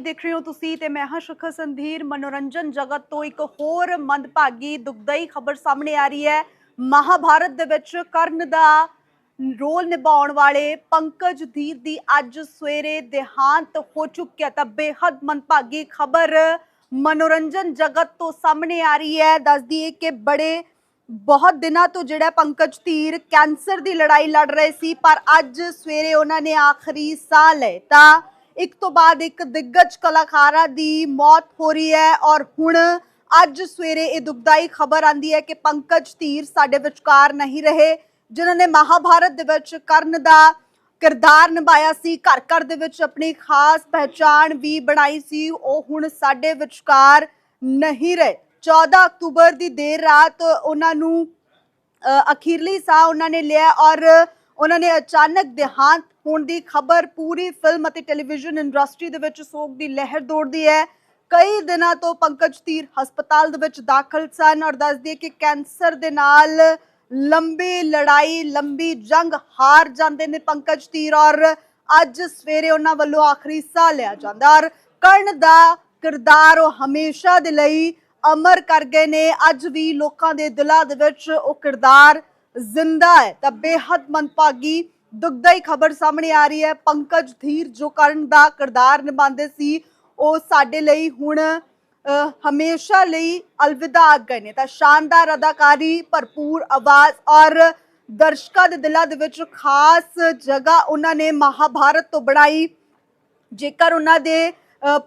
ਦੇਖ ਰਹੇ ਹੋ ਤੁਸੀਂ ਤੇ ਮੈਂ ਹਾਂ ਸ਼ੁਖ ਸੰਧੀਰ। ਮਨੋਰੰਜਨ ਜਗਤ ਤੋਂ ਇੱਕ ਹੋਰ ਮੰਦਭਾਗੀ, ਦੁਖਦਾਈ ਖਬਰ ਸਾਹਮਣੇ ਆ ਰਹੀ ਹੈ। ਮਹਾਭਾਰਤ ਦੇ ਵਿੱਚ ਕਰਨ ਦਾ ਰੋਲ ਨਿਭਾਉਣ ਵਾਲੇ ਪੰਕਜ ਧੀਰ ਦੀ ਅੱਜ ਸਵੇਰੇ ਦੇਹਾਂਤ ਹੋ ਚੁੱਕਿਆ ਤਾਂ ਬੇਹੱਦ ਮੰਦਭਾਗੀ ਖਬਰ ਮਨੋਰੰਜਨ ਜਗਤ ਤੋਂ ਸਾਹਮਣੇ ਆ ਰਹੀ ਹੈ। ਦੱਸਦੀ ਹੈ ਕਿ ਬੜੇ, ਬਹੁਤ ਦਿਨਾਂ ਤੋਂ ਜਿਹੜਾ ਪੰਕਜ ਧੀਰ ਕੈਂਸਰ ਦੀ ਲੜਾਈ ਲੜ ਰਹੇ ਸੀ, ਪਰ ਅੱਜ ਸਵੇਰੇ ਉਹਨਾਂ ਨੇ ਆਖਰੀ ਸਾਹ ਲਏ। ਤਾਂ ਇੱਕ ਤੋਂ ਬਾਅਦ ਇੱਕ ਦਿੱਗਜ ਕਲਾਕਾਰਾਂ ਦੀ ਮੌਤ ਹੋ ਰਹੀ ਹੈ ਔਰ ਹੁਣ ਅੱਜ ਸਵੇਰੇ ਇਹ ਦੁਖਦਾਈ ਖਬਰ ਆਂਦੀ ਹੈ ਕਿ ਪੰਕਜ ਧੀਰ ਸਾਡੇ ਵਿਚਕਾਰ ਨਹੀਂ ਰਹੇ ਜਿਨ੍ਹਾਂ ਨੇ ਮਹਾਭਾਰਤ ਦੇ ਵਿੱਚ ਕਰਨ ਦਾ ਕਿਰਦਾਰ ਨਿਭਾਇਆ ਸੀ ਘਰ ਘਰ ਦੇ ਵਿੱਚ ਆਪਣੀ ਖਾਸ ਪਹਿਚਾਣ ਵੀ ਬਣਾਈ ਸੀ ਉਹ ਹੁਣ ਸਾਡੇ ਵਿਚਕਾਰ ਨਹੀਂ ਰਹੇ। 14 ਅਕਤੂਬਰ ਦੀ ਦੇਰ ਰਾਤ ਉਹਨਾਂ ਨੂੰ ਅ, ਅਖੀਰਲੀ ਸਾਹ ਉਹਨਾਂ ਨੇ ਲਿਆ ਔਰ ਉਹਨਾਂ ਨੇ ਅਚਾਨਕ ਦੇਹਾਂਤ ਹੋਣ ਦੀ ਖਬਰ ਪੂਰੀ ਫਿਲਮ ਅਤੇ ਟੈਲੀਵਿਜ਼ਨ ਇੰਡਸਟਰੀ ਦੇ ਵਿੱਚ ਸੋਗ ਦੀ ਲਹਿਰ ਦੌੜਦੀ ਹੈ। ਕਈ ਦਿਨਾਂ ਤੋਂ ਪੰਕਜ ਧੀਰ ਹਸਪਤਾਲ ਦੇ ਵਿੱਚ ਦਾਖਲ ਸਨ ਔਰ ਦੱਸਦੀ ਹੈ ਕਿ ਕੈਂਸਰ ਦੇ ਨਾਲ ਲੰਬੀ ਲੜਾਈ, ਲੰਬੀ ਜੰਗ ਹਾਰ ਜਾਂਦੇ ਨੇ ਪੰਕਜ ਧੀਰ ਔਰ ਅੱਜ ਸਵੇਰੇ ਉਹਨਾਂ ਵੱਲੋਂ ਆਖਰੀ ਸਾਹ ਲਿਆ ਜਾਂਦਾ ਔਰ ਕਰਨ ਦਾ ਕਿਰਦਾਰ ਉਹ ਹਮੇਸ਼ਾ ਦੇ ਲਈ ਅਮਰ ਕਰ ਗਏ ਨੇ। ਅੱਜ ਵੀ ਲੋਕਾਂ ਦੇ ਦਿਲਾਂ ਦੇ ਵਿੱਚ ਉਹ ਕਿਰਦਾਰ ਜ਼ਿੰਦਾ ਹੈ। ਤਾਂ ਬੇਹੱਦ ਮੰਦਭਾਗੀ ਦੁਖਦਾਈ ਖਬਰ ਸਾਹਮਣੇ ਆ ਰਹੀ ਹੈ। ਪੰਕਜ ਧੀਰ ਜੋ ਕਰਨ ਦਾ ਕਿਰਦਾਰ ਨਿਭਾਉਂਦੇ ਸੀ, ਉਹ ਸਾਡੇ ਲਈ ਹੁਣ ਹਮੇਸ਼ਾ ਲਈ ਅਲਵਿਦਾ ਆ ਗਏ ਨੇ। ਤਾਂ ਸ਼ਾਨਦਾਰ ਅਦਾਕਾਰੀ, ਭਰਪੂਰ ਆਵਾਜ਼ ਔਰ ਦਰਸ਼ਕਾਂ ਦੇ ਦਿਲਾਂ ਦੇ ਵਿੱਚ ਖਾਸ ਜਗ੍ਹਾ ਉਹਨਾਂ ਨੇ ਮਹਾਭਾਰਤ ਤੋਂ ਬਣਾਈ। ਜੇਕਰ ਉਹਨਾਂ ਦੇ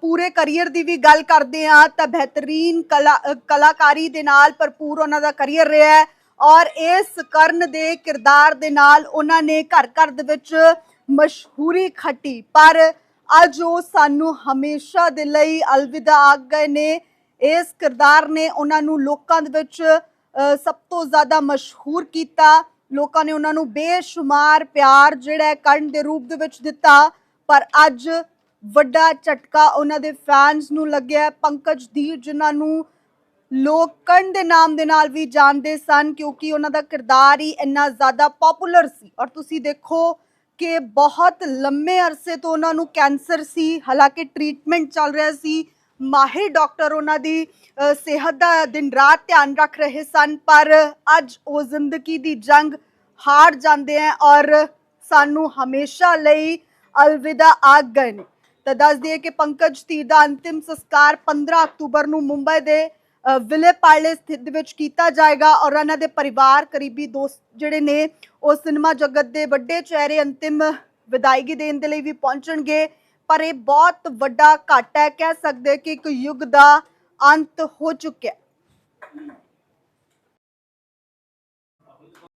ਪੂਰੇ ਕੈਰੀਅਰ ਦੀ ਵੀ ਗੱਲ ਕਰਦੇ ਆ ਤਾਂ ਬਿਹਤਰੀਨ ਕਲਾ ਕਲਾਕਾਰੀ ਦੇ ਨਾਲ ਭਰਪੂਰ ਉਹਨਾਂ ਦਾ ਕੈਰੀਅਰ ਰਿਹਾ ਹੈ। ਔਰ ਇਸ ਕਰਨ ਦੇ ਕਿਰਦਾਰ ਦੇ ਨਾਲ ਉਹਨਾਂ ਨੇ ਘਰ ਘਰ ਦੇ ਵਿੱਚ ਮਸ਼ਹੂਰੀ ਖੱਟੀ, ਪਰ ਅੱਜ ਉਹ ਸਾਨੂੰ ਹਮੇਸ਼ਾ ਦੇ ਲਈ ਅਲਵਿਦਾ ਆ ਗਏ ਨੇ। ਇਸ ਕਿਰਦਾਰ ਨੇ ਉਹਨਾਂ ਨੂੰ ਲੋਕਾਂ ਦੇ ਵਿੱਚ ਸਭ ਤੋਂ ਜ਼ਿਆਦਾ ਮਸ਼ਹੂਰ ਕੀਤਾ। ਲੋਕਾਂ ਨੇ ਉਹਨਾਂ ਨੂੰ ਬੇਸ਼ੁਮਾਰ ਪਿਆਰ ਜਿਹੜਾ ਕਰਨ ਦੇ ਰੂਪ ਦੇ ਵਿੱਚ ਦਿੱਤਾ। ਪਰ ਅੱਜ ਵੱਡਾ ਝਟਕਾ ਉਹਨਾਂ ਦੇ ਫੈਨਸ ਨੂੰ ਲੱਗਿਆ। ਪੰਕਜ ਧੀਰ ਜਿਨ੍ਹਾਂ ਨੂੰ ਲੋਕ ਕਣ ਦੇ ਨਾਮ ਦੇ ਨਾਲ ਵੀ ਜਾਣਦੇ ਸਨ ਕਿਉਂਕਿ ਉਹਨਾਂ ਦਾ ਕਿਰਦਾਰ ਹੀ ਇੰਨਾ ਜ਼ਿਆਦਾ ਪਪੂਲਰ ਸੀ। ਔਰ ਤੁਸੀਂ ਦੇਖੋ ਕਿ ਬਹੁਤ ਲੰਮੇ ਅਰਸੇ ਤੋਂ ਉਹਨਾਂ ਨੂੰ ਕੈਂਸਰ ਸੀ, ਹਾਲਾਂਕਿ ਟ੍ਰੀਟਮੈਂਟ ਚੱਲ ਰਿਹਾ ਸੀ। ਮਾਹਿਰ ਡਾਕਟਰ ਉਹਨਾਂ ਦੀ ਸਿਹਤ ਦਾ ਦਿਨ ਰਾਤ ਧਿਆਨ ਰੱਖ ਰਹੇ ਸਨ, ਪਰ ਅੱਜ ਉਹ ਜ਼ਿੰਦਗੀ ਦੀ ਜੰਗ ਹਾਰ ਜਾਂਦੇ ਹੈ ਔਰ ਸਾਨੂੰ ਹਮੇਸ਼ਾ ਲਈ ਅਲਵਿਦਾ ਆ ਗਏ ਨੇ। ਤਾਂ ਦੱਸ ਦਈਏ ਕਿ ਪੰਕਜ ਧੀਰ ਦਾ ਅੰਤਿਮ ਸੰਸਕਾਰ 15 ਅਕਤੂਬਰ ਨੂੰ ਮੁੰਬਈ ਦੇ ਵਿਲੇ ਪਾਰਲੇ ਸਥਿਤ ਦੇ ਵਿੱਚ ਕੀਤਾ ਜਾਏਗਾ ਔਰ ਇਹਨਾਂ ਦੇ ਪਰਿਵਾਰ, ਕਰੀਬੀ ਦੋਸਤ ਜਿਹੜੇ ਨੇ, ਉਹ ਸਿਨੇਮਾ ਜਗਤ ਦੇ ਵੱਡੇ ਚਿਹਰੇ ਅੰਤਿਮ ਵਿਦਾਇਗੀ ਦੇਣ ਦੇ ਲਈ ਵੀ ਪਹੁੰਚਣਗੇ। ਪਰ ਇਹ ਬਹੁਤ ਵੱਡਾ ਘਾਟਾ ਹੈ। ਕਹਿ ਸਕਦੇ ਕਿ ਇੱਕ ਯੁੱਗ ਦਾ ਅੰਤ ਹੋ ਚੁੱਕਿਆ